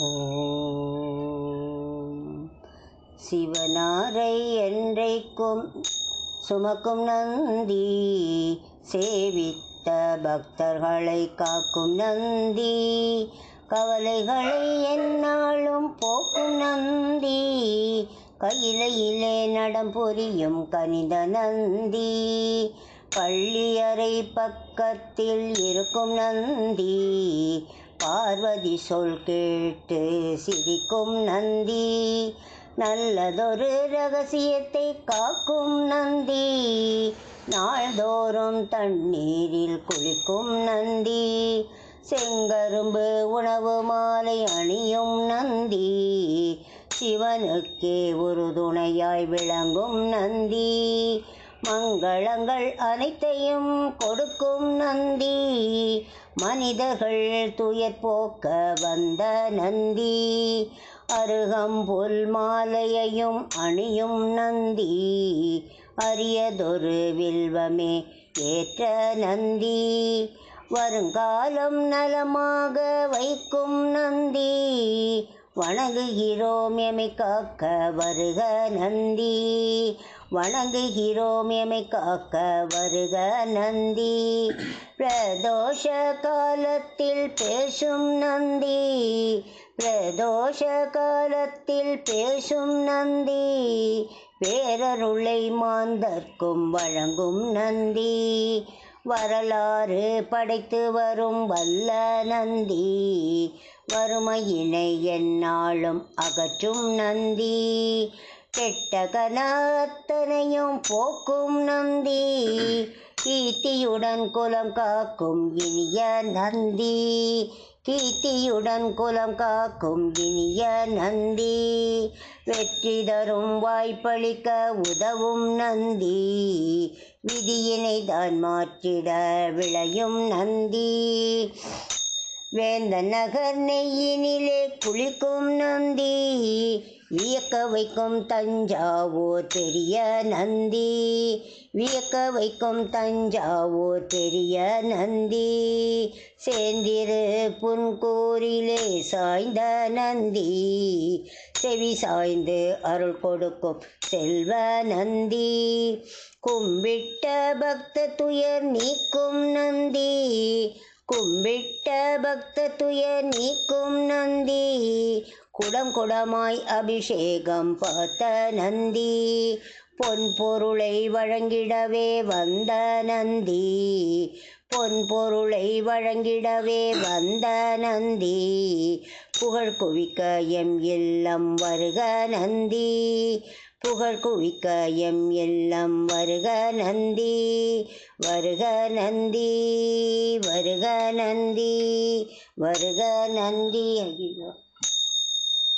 ஓம் சிவனாரை என்றைக்கும் சுமக்கும் நந்தி சேவித்த பக்தர்களை காக்கும் நந்தி கவலைகளை என்னாலும் போக்கும் நந்தி கையிலையிலே நடம் புரியும் கனித நந்தி பள்ளியறை பக்கத்தில் இருக்கும் நந்தி பார்வதி சொல் கேட்டு சிரிக்கும் நந்தி. நல்லதொரு ரகசியத்தை காக்கும் நந்தி. நாள்தோறும் தண்ணீரில் குளிக்கும் நந்தி. செங்கரும்பு உணவு மாலை அணியும் நந்தி. சிவனுக்கே ஒரு துணையாய் விளங்கும் நந்தி. மங்களங்கள் அனைத்தையும் கொடுக்கும் நந்தி. மனிதர்கள் துயர் போக்க வந்த நந்தி. அருகம்புல் மாலையையும் அணியும் நந்தி. அரியதொரு வில்வமே ஏற்ற நந்தி. வருங்காலம் நலமாக வைக்கும் நந்தி. வணங்குகிறோம் எமை காக்க வருக நந்தி. வணங்குகிறோம் எமை காக்க வருக நந்தி. பிரதோஷ காலத்தில் பேசும் நந்தி. பிரதோஷ காலத்தில் பேசும் நந்தி. பேரருளை மாந்தர்க்கும் வழங்கும் நந்தி. வரலாறு படைத்து வரும் வல்ல நந்தி. வறுமையினை என்னாலும் அகற்றும் நந்தி. கெட்ட கலாத்தனையும் போக்கும் நந்தி. கீர்த்தியுடன் குலம் காக்கும் இனிய நந்தி. கீர்த்தியுடன் குலம் காக்கும் இனிய நந்தி. வெற்றி தரும் வாய்ப்பளிக்க உதவும் நந்தி. விதியினை தான் மாற்றிட விளையும் நந்தி. வேந்த நகர் நெய்யினிலே குளிக்கும் நந்தி வியக்க வைக்கும் தஞ்சாவூர் பெரிய நந்தி. வியக்க வைக்கும் தஞ்சாவூர் பெரிய நந்தி. சேந்திரு புன்கூரிலே சாய்ந்த நந்தி செவி சாய்ந்து அருள் கொடுக்கும் செல்வ நந்தி. கும்பிட்ட பக்த துயர் நீக்கும் பக்த துயர் நீக்கும் நந்தி. குடம் குடமாய் அபிஷேகம் பார்த்த நந்தி. பொன் பொருளை வழங்கிடவே வந்த நந்தி. பொன் பொருளை வழங்கிடவே வந்த நந்தி. புகழ் குவிக்க எம் இல்லம் வருக நந்தி. புகழ் குவிக்க எம் இல்லம் வருக நந்தி வருக நந்தி வருக நந்தி வருக நந்தி. ஐயோ.